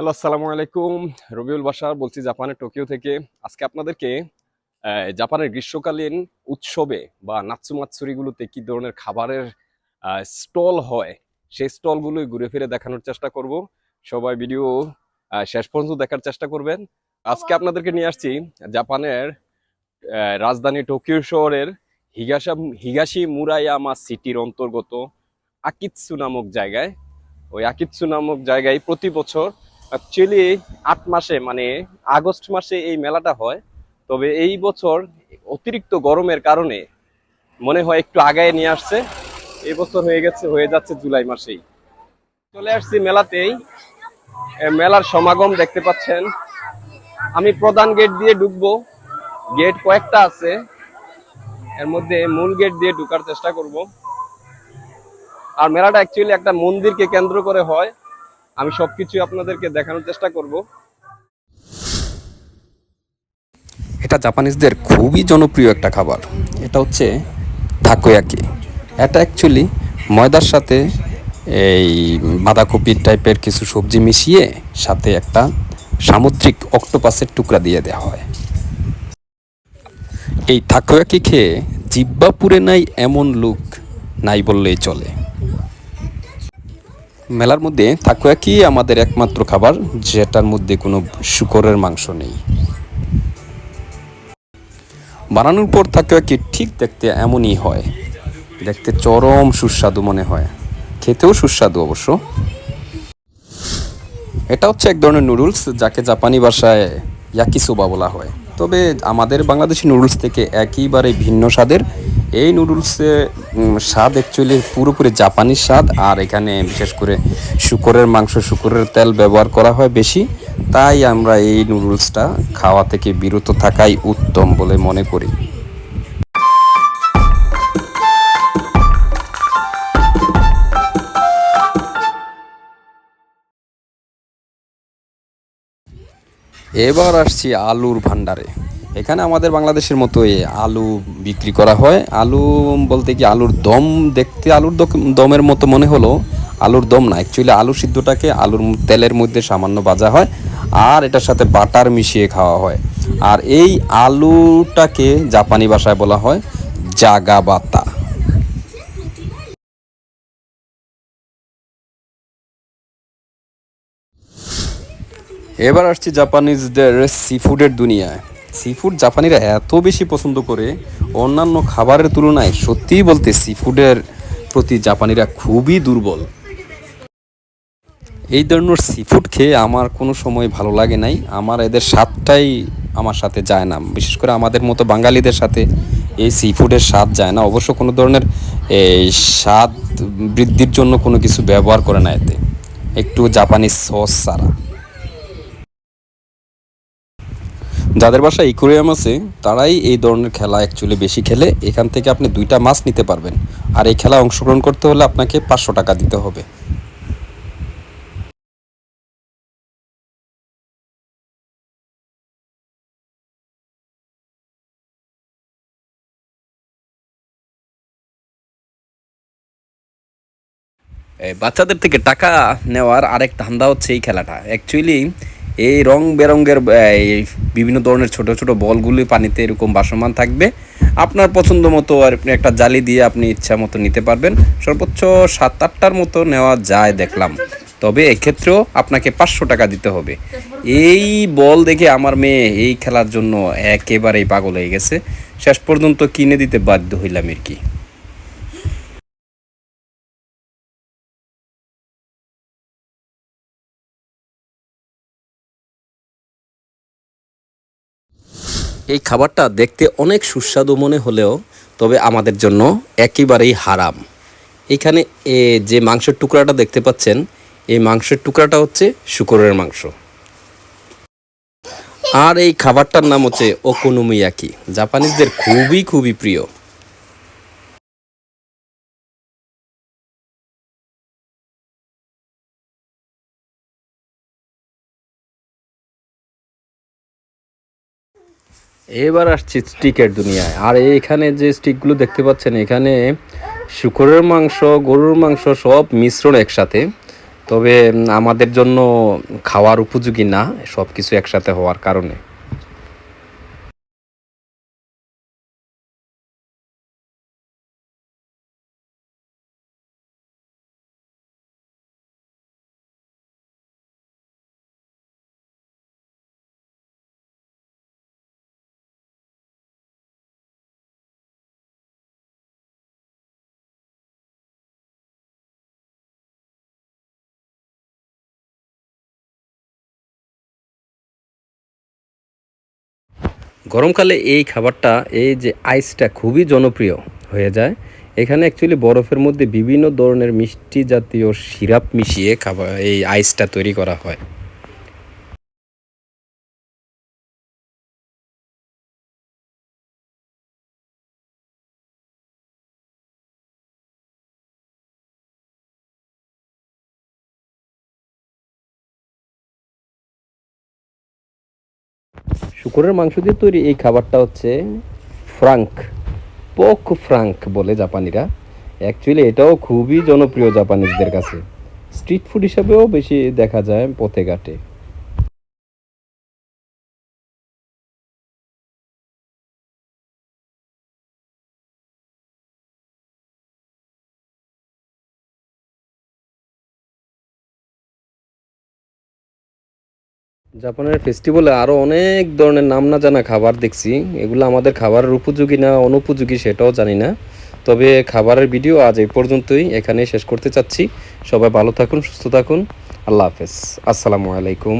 Hello, আসসালামু আলাইকুম। রবিউল বাসার বলছি জাপানের টোকিও থেকে। আজকে আপনাদেরকে জাপানের গ্রীষ্মকালীন উৎসবে বা নাৎসুমাৎসুরিগুলোতে কি ধরনের খাবারের স্টল হয়, সেই স্টলগুলোই ঘুরে ফিরে দেখানোর চেষ্টা করব। সবাই ভিডিও শেষ পর্যন্ত দেখার চেষ্টা করবেন। আজকে আপনাদেরকে নিয়ে আসছি জাপানের রাজধানী টোকিও শহরের হিগাসা, হিগাশি মুরায়ামা সিটির অন্তর্গত আকিৎসু নামক জায়গায়। ওই আকিৎসু নামক জায়গায় প্রতি বছর অ্যাকচুয়ালি আট মাসে মানে আগস্ট মাসে এই মেলাটা হয়। তবে এই বছর অতিরিক্ত গরমের কারণে মনে হয় একটু আগায় নিয়ে আসছে। এই বছর হয়ে গেছে, হয়ে যাচ্ছে জুলাই মাসেই। চলে আসছি মেলাতেই। মেলার সমাগম দেখতে পাচ্ছেন। আমি প্রধান গেট দিয়ে ঢুকবো। গেট কয়েকটা আছে। এর মধ্যে মূল গেট দিয়ে ঢুকার চেষ্টা করব। আর মেলাটা অ্যাকচুয়ালি একটা মন্দিরকে কেন্দ্র করে হয়। আমি সব সবকিছু আপনাদেরকে দেখানোর চেষ্টা করব। এটা জাপানিজদের খুবই জনপ্রিয় একটা খাবার। এটা হচ্ছে থাকোয়াকি এটা অ্যাকচুয়ালি ময়দার সাথে এই বাঁধাকপি টাইপের কিছু সবজি মিশিয়ে সাথে একটা সামুদ্রিক অক্টোপাসের টুকরা দিয়ে দেওয়া হয়। এই থাকোয়াকি খেয়ে জিব্বা পুরে নাই এমন লুক নাই বললেই চলে। মেলার মধ্যে থাকোয়াকি আমাদের একমাত্র খাবার, যেটার মধ্যে কোনো শুকরের মাংস নেই। বানানোর পর কি ঠিক দেখতে এমনই হয়। দেখতে চরম সুস্বাদু মনে হয়। খেতেও সুস্বাদু অবশ্য। এটা হচ্ছে এক ধরনের নুডলস, যাকে জাপানি ভাষায় ইয়াকিসোবা বলা হয়। তবে আমাদের বাংলাদেশি নুডলস থেকে একইবারে ভিন্ন স্বাদের এই নুডলসে স্বাদ অ্যাকচুয়ালি পুরোপুরি জাপানি স্বাদ, আর এখানে বিশেষ করে শুকরের মাংস, শুকরের তেল ব্যবহার করা হয় বেশি। তাই আমরা এই নুডলসটা খাওয়া থেকে বিরত থাকাই উত্তম বলে মনে করি। এবার আসছি আলুর ভান্ডারে এখানে আমাদের বাংলাদেশের মতো আলু বিক্রি করা হয়। আলু বলতে কি আলুর দম দেখতে আলুর দমের মতো মনে হলো। আলুর দম না অ্যাকচুয়ালি আলু সিদ্ধটাকে আলুর তেলের মধ্যে সামান্য ভাজা হয় আর এটার সাথে বাটার মিশিয়ে খাওয়া হয়। আর এই আলুটাকে জাপানি ভাষায় বলা হয় জাগাবাতা। এবার আসছি জাপানিজদের সি ফুডের দুনিয়ায়। সি ফুড জাপানিরা এত বেশি পছন্দ করে, অন্যান্য খাবারের তুলনায় সত্যিই বলতে সি ফুডের প্রতি জাপানিরা খুবই দুর্বল। এই ধরনের সি ফুড খেয়ে আমার কোনো সময় ভালো লাগে নাই। আমার এদের স্বাদটাই আমার সাথে যায় না। বিশেষ করে আমাদের মতো বাঙালিদের সাথে এই সি ফুডের স্বাদ যায় না। অবশ্য কোনো ধরনের স্বাদ বৃদ্ধির জন্য কোনো কিছু ব্যবহার করে না এতে। একটু জাপানি সস ছাড়া। যাদের বাসায় ইকুরিয়াম আছে, তারাই এই ধরনের খেলা অ্যাকচুয়ালি বেশি খেলে। এখান থেকে আপনি দুইটা মাছ নিতে পারবেন। আর এই খেলায় অংশগ্রহণ করতে হলে আপনাকে পাঁচশো টাকা দিতে হবে। বাচ্চাদের থেকে টাকা নেওয়ার আরেক ধান্দা হচ্ছে এই খেলাটা। অ্যাকচুয়ালি এই রং বেরঙের, এই বিভিন্ন ধরনের ছোট ছোট বলগুলি পানিতে এরকম বাসমান থাকবে। আপনার পছন্দ মতো আর একটা জালি দিয়ে আপনি ইচ্ছা মতো নিতে পারবেন। সর্বোচ্চ সাত আটটার মতো নেওয়া যায় দেখলাম। তবে এক্ষেত্রেও আপনাকে পাঁচশো টাকা দিতে হবে। এই বল দেখে আমার মেয়ে এই খেলার জন্য একেবারেই পাগল হয়ে গেছে। শেষ পর্যন্ত কিনে দিতে বাধ্য হইলাম আর কি এই খাবারটা দেখতে অনেক সুস্বাদু মনে হলেও তবে আমাদের জন্য একেবারেই হারাম। এখানে এ যে মাংসের টুকরাটা দেখতে পাচ্ছেন, এই মাংসের টুকরাটা হচ্ছে শুকরের মাংস। আর এই খাবারটার নাম হচ্ছে ওকোনোমিয়াকি। জাপানিজদের খুবই খুবই প্রিয়। এবার আসছি স্টিকের দুনিয়ায়। আর এখানে যে স্টিকগুলো দেখতে পাচ্ছেন, এখানে শুকরের মাংস, গরুর মাংস সব মিশ্রণ একসাথে। তবে আমাদের জন্য খাওয়ার উপযোগী না সব কিছু একসাথে হওয়ার কারণে। গরমকালে এই খাবারটা, এই যে আইসটা খুবই জনপ্রিয় হয়ে যায়। এখানে অ্যাকচুয়ালি বরফের মধ্যে বিভিন্ন ধরনের মিষ্টি জাতীয় সিরাপ মিশিয়ে খাবার, এই আইসটা তৈরি করা হয়। শুকরের মাংস দিয়ে তৈরি এই খাবারটা হচ্ছে ফ্রাঙ্ক, পক ফ্রাঙ্ক বলে জাপানিরা। অ্যাকচুয়ালি এটাও খুবই জনপ্রিয় জাপানিজদের কাছে। স্ট্রিট ফুড হিসাবেও বেশি দেখা যায় পথে ঘাটে। জাপানের ফেস্টিভ্যালে আরও অনেক ধরনের নাম না জানা খাবার দেখছি। এগুলো আমাদের খাবারের উপযোগী না অনুপযোগী সেটাও জানি না। তবে খাবারের ভিডিও আজ এই পর্যন্তই। এখানে শেষ করতে চাচ্ছি। সবাই ভালো থাকুন, সুস্থ থাকুন। আল্লাহ হাফেজ। আসসালামু আলাইকুম।